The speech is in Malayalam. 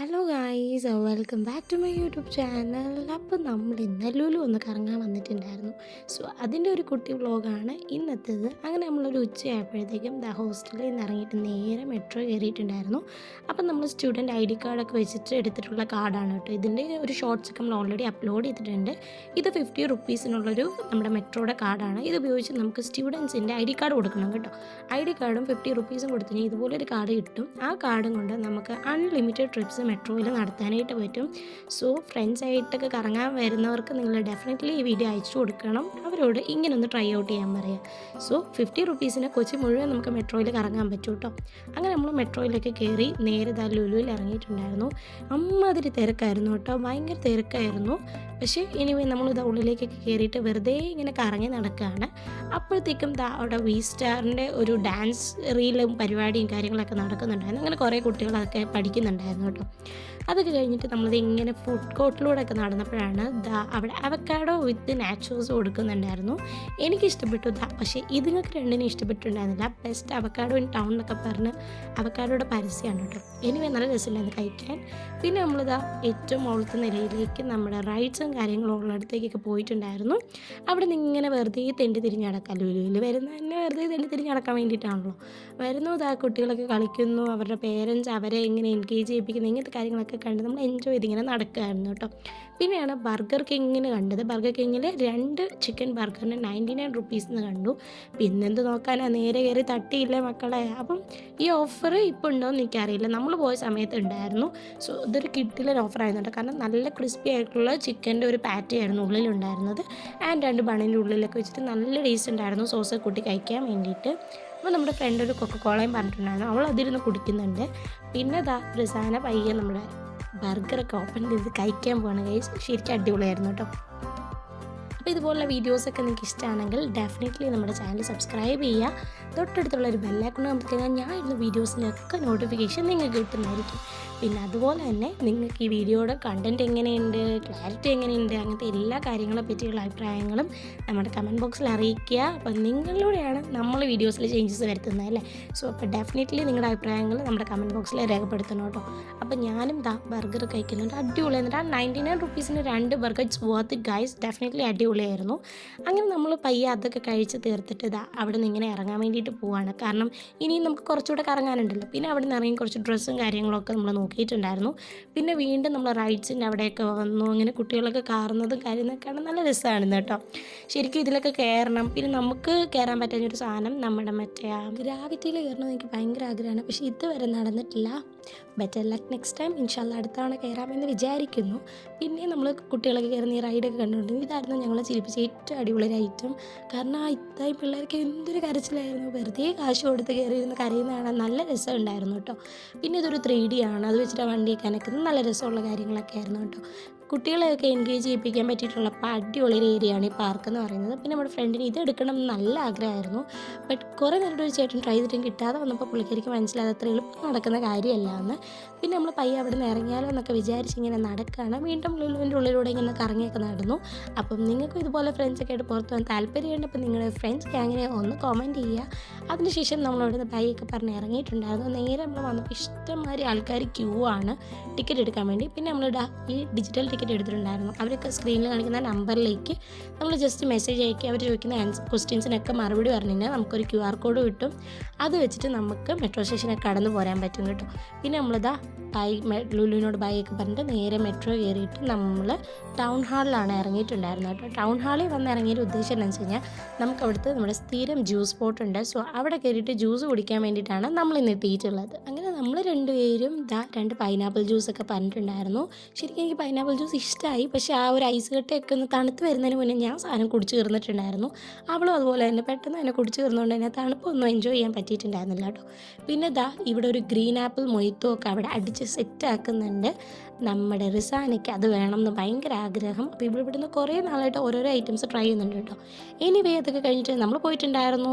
Hello guys welcome back to my YouTube channel അപ്പോൾ നമ്മൾ ഇന്ന് ലുലു ഒന്ന് കറങ്ങാൻ വന്നിട്ടുണ്ടായിരുന്നു. സോ അതിന്റെ ഒരു കുട്ടി വ്ളോഗാണ് ഇന്നത്തേത്. അങ്ങനെ നമ്മളൊരു ഉച്ചയായപ്പോഴത്തേക്കും ദ ഹോസ്റ്റലിൽ നിന്ന് ഇറങ്ങിയിട്ട് നേരെ മെട്രോ കയറിയിട്ടുണ്ടായിരുന്നു. അപ്പം നമ്മൾ സ്റ്റുഡന്റ് ഐ ഡി കാർഡൊക്കെ വെച്ചിട്ട് എടുത്തിട്ടുള്ള കാർഡാണ് കേട്ടോ. ഇതിന്റെ ഒരു ഷോർട്സ് ഒക്കെ നമ്മൾ ഓൾറെഡി അപ്ലോഡ് ചെയ്തിട്ടുണ്ട്. ഇത് ഫിഫ്റ്റി റുപ്പീസിനുള്ളൊരു നമ്മുടെ മെട്രോയുടെ കാർഡാണ് ഇത് ഉപയോഗിച്ച് നമുക്ക് സ്റ്റുഡൻസിന്റെ ഐ ഡി കാർഡ് കൊടുക്കണം കേട്ടോ. ഐ ഡി കാർഡും ഫിഫ്റ്റി റുപ്പീസും കൊടുത്തു ഇതുപോലൊരു കാർഡ് കിട്ടും. ആ കാർഡും കൊണ്ട് നമുക്ക് അൺലിമിറ്റഡ് ട്രിപ്സ് മെട്രോയിൽ നടത്താനായിട്ട് പറ്റും. സോ ഫ്രണ്ട്സായിട്ടൊക്കെ കറങ്ങാൻ വരുന്നവർക്ക് നിങ്ങൾ ഡെഫിനറ്റ്ലി ഈ വീഡിയോ അയച്ചു കൊടുക്കണം. അവരോട് ഇങ്ങനെ ഒന്ന് ട്രൈ ഔട്ട് ചെയ്യാൻ പറയാം. സോ ഫിഫ്റ്റി റുപ്പീസിന് കൊച്ചി മുഴുവൻ നമുക്ക് മെട്രോയിൽ കറങ്ങാൻ പറ്റും കേട്ടോ. അങ്ങനെ നമ്മൾ മെട്രോയിലൊക്കെ കയറി നേരെ ദാ ലുലുവിൽ ഇറങ്ങിയിട്ടുണ്ടായിരുന്നു. അമ്മാതിരി തിരക്കായിരുന്നു കേട്ടോ. ഭയങ്കര തിരക്കായിരുന്നു. പക്ഷേ ഇനി നമ്മൾ ഇതാ ഉള്ളിലേക്കൊക്കെ കയറിയിട്ട് വെറുതെ ഇങ്ങനെ കറങ്ങി നടക്കുകയാണ്. അപ്പോഴത്തേക്കും അവിടെ വി സ്റ്റാറിന്റെ ഒരു ഡാൻസ് റീലും പരിപാടിയും കാര്യങ്ങളൊക്കെ നടക്കുന്നുണ്ടായിരുന്നു. അങ്ങനെ കുറേ കുട്ടികളൊക്കെ പഠിക്കുന്നുണ്ടായിരുന്നു കേട്ടോ. അതൊക്കെ കഴിഞ്ഞിട്ട് നമ്മളിത് ഇങ്ങനെ ഫുഡ് കോർട്ടിലൂടെ ഒക്കെ നടന്നപ്പോഴാണ് ദാ അവിടെ അവക്കാഡോ വിത്ത് നാച്ചുറൽസ് കൊടുക്കുന്നുണ്ടായിരുന്നു. എനിക്ക് ഇഷ്ടപ്പെട്ടു ദാ. പക്ഷേ ഇതുങ്ങൾക്ക് രണ്ടിനും ഇഷ്ടപ്പെട്ടിട്ടുണ്ടായിരുന്നില്ല. ബെസ്റ്റ് അവക്കാഡോ ഇൻ ടൗൺ എന്നൊക്കെ പറഞ്ഞ് അവക്കാഡോയുടെ പരസ്യമാണ് കേട്ടോ. എനിവേ നല്ല രസമില്ലായിരുന്നു കഴിക്കാൻ. പിന്നെ നമ്മളിതാ ഏറ്റവും മുകളിലത്തെ നിലയിലേക്ക് നമ്മുടെ റൈഡ്സും കാര്യങ്ങളും ഉള്ളിടത്തേക്കൊക്കെ പോയിട്ടുണ്ടായിരുന്നു. അവിടെ നിന്ന് ഇങ്ങനെ വെറുതെ തെണ്ടി തിരിഞ്ഞ് നടക്കാം ലുലുവിൽ വരുന്ന തന്നെ വെറുതെ തെണ്ടി തിരിഞ്ഞ് നടക്കാൻ വേണ്ടിയിട്ടാണല്ലോ. വരുന്നു ഇതാ കുട്ടികളൊക്കെ കളിക്കുന്നു. അവരുടെ പേരൻസ് അവരെ എങ്ങനെ എൻഗേജ് ചെയ്യിപ്പിക്കുന്നു. ഇങ്ങനത്തെ കാര്യങ്ങളൊക്കെ കണ്ട് നമ്മൾ എൻജോയ് ചെയ്തിങ്ങനെ നടക്കുകയായിരുന്നു കേട്ടോ. പിന്നെയാണ് ബർഗർ കിങ്ങിന് കണ്ടത്. ബർഗർ കിങ്ങിൽ രണ്ട് ചിക്കൻ ബർഗറിന് നയന്റി നയൻ റുപ്പീസിന് കണ്ടു. പിന്നെന്ത് നോക്കാനാണ് നേരെ കയറി തട്ടിയില്ല മക്കളെ? അപ്പം ഈ ഓഫർ ഇപ്പോൾ ഉണ്ടോ എന്ന് എനിക്കറിയില്ല. നമ്മൾ പോയ സമയത്ത് ഉണ്ടായിരുന്നു. സോ ഇതൊരു കിട്ടിലൊരു ഓഫർ കേട്ടോ. കാരണം നല്ല ക്രിസ്പി ആയിട്ടുള്ള ചിക്കന്റെ ഒരു പാറ്റി ആയിരുന്നു ഉള്ളിലുണ്ടായിരുന്നത് ആൻഡ് രണ്ട് ബണ്ണിന്റെ ഉള്ളിലൊക്കെ വെച്ചിട്ട് നല്ല ടേസ്റ്റ് ഉണ്ടായിരുന്നു. സോസ് കൂട്ടി കഴിക്കാൻ വേണ്ടിയിട്ട്. അപ്പോൾ നമ്മുടെ ഫ്രണ്ട് ഒരു കൊക്കക്കോളയും പറഞ്ഞിട്ടുണ്ടായിരുന്നു. അവൾ അതിരുന്ന് കുടിക്കുന്നുണ്ട്. പിന്നെ ദാ റിസാന പയ്യെ നമ്മുടെ ബർഗറൊക്കെ ഓപ്പൺ ചെയ്ത് കഴിക്കാൻ പോകണം കഴിച്ച് ശരിക്കും അടിപൊളിയായിരുന്നു കേട്ടോ. അപ്പോൾ ഇതുപോലുള്ള വീഡിയോസൊക്കെ നിങ്ങൾക്ക് ഇഷ്ടമാണെങ്കിൽ ഡെഫിനറ്റ്ലി നമ്മുടെ ചാനൽ സബ്സ്ക്രൈബ് ചെയ്യുക. തൊട്ടടുത്തുള്ള ഒരു ബെല്ലൈക്കൺ നമുക്ക് ഞാൻ ഇടുന്ന വീഡിയോസിനൊക്കെ നോട്ടിഫിക്കേഷൻ നിങ്ങൾക്ക് കിട്ടുന്നതായിരിക്കും. പിന്നെ അതുപോലെ തന്നെ നിങ്ങൾക്ക് ഈ വീഡിയോയുടെ കണ്ടന്റ് എങ്ങനെയുണ്ട് ക്ലാരിറ്റി എങ്ങനെയുണ്ട് അങ്ങനത്തെ എല്ലാ കാര്യങ്ങളെ പറ്റിയുള്ള അഭിപ്രായങ്ങളും നമ്മുടെ കമന്റ് ബോക്സിൽ അറിയിക്കുക. അപ്പം നിങ്ങളിലൂടെയാണ് നമ്മൾ വീഡിയോസിൽ ചേഞ്ചസ് വരുത്തുന്നത് അല്ലേ? സോ അപ്പോൾ ഡെഫിനറ്റ്ലി നിങ്ങളുടെ അഭിപ്രായങ്ങൾ നമ്മുടെ കമന്റ് ബോക്സിൽ രേഖപ്പെടുത്തണം കേട്ടോ. അപ്പോൾ ഞാനും ദാ ബർഗർ കഴിക്കുന്നുണ്ട്. അടിപൊളി. എന്നിട്ട് ആ നയന്റി നയൻ രണ്ട് burger it's worth guys definitely അടിപൊളിയായിരുന്നു. അങ്ങനെ നമ്മൾ പയ്യെ അതൊക്കെ കഴിച്ച് തീർത്തിട്ട് ഇതാ അവിടെ നിന്ന് ഇങ്ങനെ ഇറങ്ങാൻ വേണ്ടിയിട്ട് പോവാണ്. കാരണം ഇനിയും നമുക്ക് കുറച്ചുകൂടെ കറങ്ങാനുണ്ടല്ലോ. പിന്നെ അവിടെ നിന്ന് ഇറങ്ങി കുറച്ച് ഡ്രസ്സും കാര്യങ്ങളൊക്കെ നമ്മൾ നോക്കിയിട്ടുണ്ടായിരുന്നു. പിന്നെ വീണ്ടും നമ്മൾ റൈഡ്സിന്റെ അവിടെയൊക്കെ വന്നു. അങ്ങനെ കുട്ടികളൊക്കെ കാറുന്നതും കാര്യങ്ങളൊക്കെ കാണാൻ നല്ല രസമാണ് കേട്ടോ. ശരിക്കും ഇതിലൊക്കെ കയറണം. പിന്നെ നമുക്ക് കയറാൻ പറ്റുന്ന ഒരു സാധനം നമ്മുടെ മറ്റേ ഗ്രാവിറ്റിയിൽ കയറണമെന്ന് എനിക്ക് ഭയങ്കര ആഗ്രഹമാണ്. പക്ഷേ ഇതുവരെ നടന്നിട്ടില്ല. ബെറ്റർ ലക്ക് നെക്സ്റ്റ് ടൈം ഇൻഷാല്ല അടുത്തവണ കയറാമെന്ന് വിചാരിക്കുന്നു. പിന്നെ നമ്മൾ കുട്ടികളൊക്കെ കയറുന്ന ഈ റൈഡൊക്കെ കണ്ടുകൊണ്ടിരുന്നു ഇതായിരുന്നു ഞങ്ങളെ ചിരിപ്പിച്ച ഏറ്റവും അടിപൊളി ഐറ്റം കാരണം ആ ഇത്തായി പിള്ളേർക്ക് എന്തൊരു കരച്ചിലായിരുന്നു. വെറുതെ കാശ് കൊടുത്ത് കയറിയിരുന്ന് കരയുന്ന കാണാൻ നല്ല രസം ഉണ്ടായിരുന്നു കേട്ടോ. പിന്നെ ഇതൊരു ത്രീ ഡി ആണ്. അത് വെച്ചിട്ട് ആ വണ്ടിയൊക്കെ അനക്കുന്നത് നല്ല രസമുള്ള കാര്യങ്ങളൊക്കെ ആയിരുന്നു കേട്ടോ. കുട്ടികളെയൊക്കെ എൻഗേജ് ചെയ്യിപ്പിക്കാൻ പറ്റിയിട്ടുള്ള അടിപൊളി ഒരു ഏരിയയാണ് ഈ പാർക്ക് എന്ന് പറയുന്നത്. പിന്നെ നമ്മുടെ ഫ്രണ്ടിന് ഇത് എടുക്കണം എന്ന് നല്ല ആഗ്രഹമായിരുന്നു. ബട്ട് കുറേ നേരം ഒരു ചേട്ടൻ ട്രൈ ചെയ്തിട്ടും കിട്ടാതെ വന്നപ്പോൾ പുള്ളിക്കാരിക്ക് മനസ്സിലായത് അത്ര എളുപ്പം നടക്കുന്ന കാര്യമല്ല എന്ന്. പിന്നെ നമ്മൾ പയ്യെ അവിടെ നിന്ന് ഇറങ്ങിയാലോ എന്നൊക്കെ വിചാരിച്ച് ഇങ്ങനെ നടക്കുകയാണ് വീണ്ടും ലുലുവിന്റെ ഉള്ളിലൂടെ ഇങ്ങനെ കറങ്ങിയൊക്കെ നടന്നു. അപ്പം നിങ്ങൾക്കും ഇതുപോലെ ഫ്രണ്ട്സൊക്കെ ആയിട്ട് പുറത്ത് പോകാൻ താല്പര്യമുണ്ട് അപ്പം നിങ്ങളുടെ ഫ്രണ്ട്സ് ഗ്യാങ്ങിനെ ഒന്ന് കോമന്റ് ചെയ്യുക. അതിനുശേഷം നമ്മളവിടെ നിന്ന് പയ്യൊക്കെ പറഞ്ഞ് ഇറങ്ങിയിട്ടുണ്ടായിരുന്നു. നേരെ നമ്മൾ വന്നപ്പോൾ ഇഷ്ടംമാതിരി ആൾക്കാർ ക്യൂ ആണ്. ടിക്കറ്റ് എടുക്കാൻ വേണ്ടി. പിന്നെ നമ്മൾ ഈ ഡിജിറ്റൽ ടിക്കറ്റ് എടുത്തിട്ടുണ്ടായിരുന്നു. അവരൊക്കെ സ്ക്രീനിൽ കാണിക്കുന്ന നമ്പറിലേക്ക് നമ്മൾ ജസ്റ്റ് മെസ്സേജ് അയക്കി അവർ ചോദിക്കുന്ന ആൻസർ ക്വസ്റ്റ്യൻസിനൊക്കെ മറുപടി പറഞ്ഞു നമുക്കൊരു ക്യു ആർ കോഡ് കിട്ടും. അത് വെച്ചിട്ട് നമുക്ക് മെട്രോ സ്റ്റേഷനൊക്കെ കടന്നു പോരാൻ പറ്റും കേട്ടോ. പിന്നെ നമ്മളിതാ ബൈ ലുലുവിനോട് ബൈ ഒക്കെ പറഞ്ഞിട്ട് നേരെ മെട്രോ കയറിയിട്ട് നമ്മൾ ടൗൺ ഹാളിലാണ് ഇറങ്ങിയിട്ടുണ്ടായിരുന്നത് കേട്ടോ. ടൗൺ ഹാളിൽ വന്ന് ഇറങ്ങിയൊരു ഉദ്ദേശം എന്താണെന്ന് വെച്ച് കഴിഞ്ഞാൽ നമുക്ക് അവിടുത്തെ നമ്മുടെ സ്ഥിരം ജ്യൂസ് സ്പോട്ട് ഉണ്ട് സോ അവിടെ കയറിയിട്ട് ജ്യൂസ് കുടിക്കാൻ വേണ്ടിയിട്ടാണ് നമ്മൾ ഇന്ന് എത്തിയിട്ടുള്ളത്. അങ്ങനെ നമ്മൾ രണ്ടുപേരും രണ്ട് പൈനാപ്പിൾ ജ്യൂസ് ഒക്കെ പറഞ്ഞിട്ടുണ്ടായിരുന്നു. ശരിക്കും എനിക്ക് പൈനാപ്പിൾ ജ്യൂസ് ഇഷ്ടമായി. പക്ഷേ ആ ഒരു ഐസ് കട്ടയൊക്കെ ഒന്ന് തണുത്ത് വരുന്നതിന് മുന്നേ ഞാൻ സാധനം കുടിച്ച് തീർന്നിട്ടുണ്ടായിരുന്നു. അവളും അതുപോലെ തന്നെ പെട്ടെന്ന് തന്നെ കുടിച്ച് തീർന്നുകൊണ്ട് തന്നെ തണുപ്പൊന്നും എൻജോയ് ചെയ്യാൻ പറ്റിയിട്ടുണ്ടായിരുന്നില്ല കേട്ടോ. പിന്നെ ദാ ഇവിടെ ഒരു ഗ്രീൻ ആപ്പിൾ മൊയ്ത്തോ ഒക്കെ അവിടെ അടിച്ച് സെറ്റ് ആക്കുന്നുണ്ട് നമ്മുടെ റിസാനയ്ക്ക് അത് വേണം എന്ന് ഭയങ്കര ആഗ്രഹം. അപ്പോൾ ഇവിടെ ഇവിടുന്ന് കുറേ നാളായിട്ട് ഓരോരോ ഐറ്റംസ് ട്രൈ ചെയ്യുന്നുണ്ട് കേട്ടോ. എനിവേ അതൊക്കെ കഴിഞ്ഞിട്ട് നമ്മൾ പോയിട്ടുണ്ടായിരുന്നു.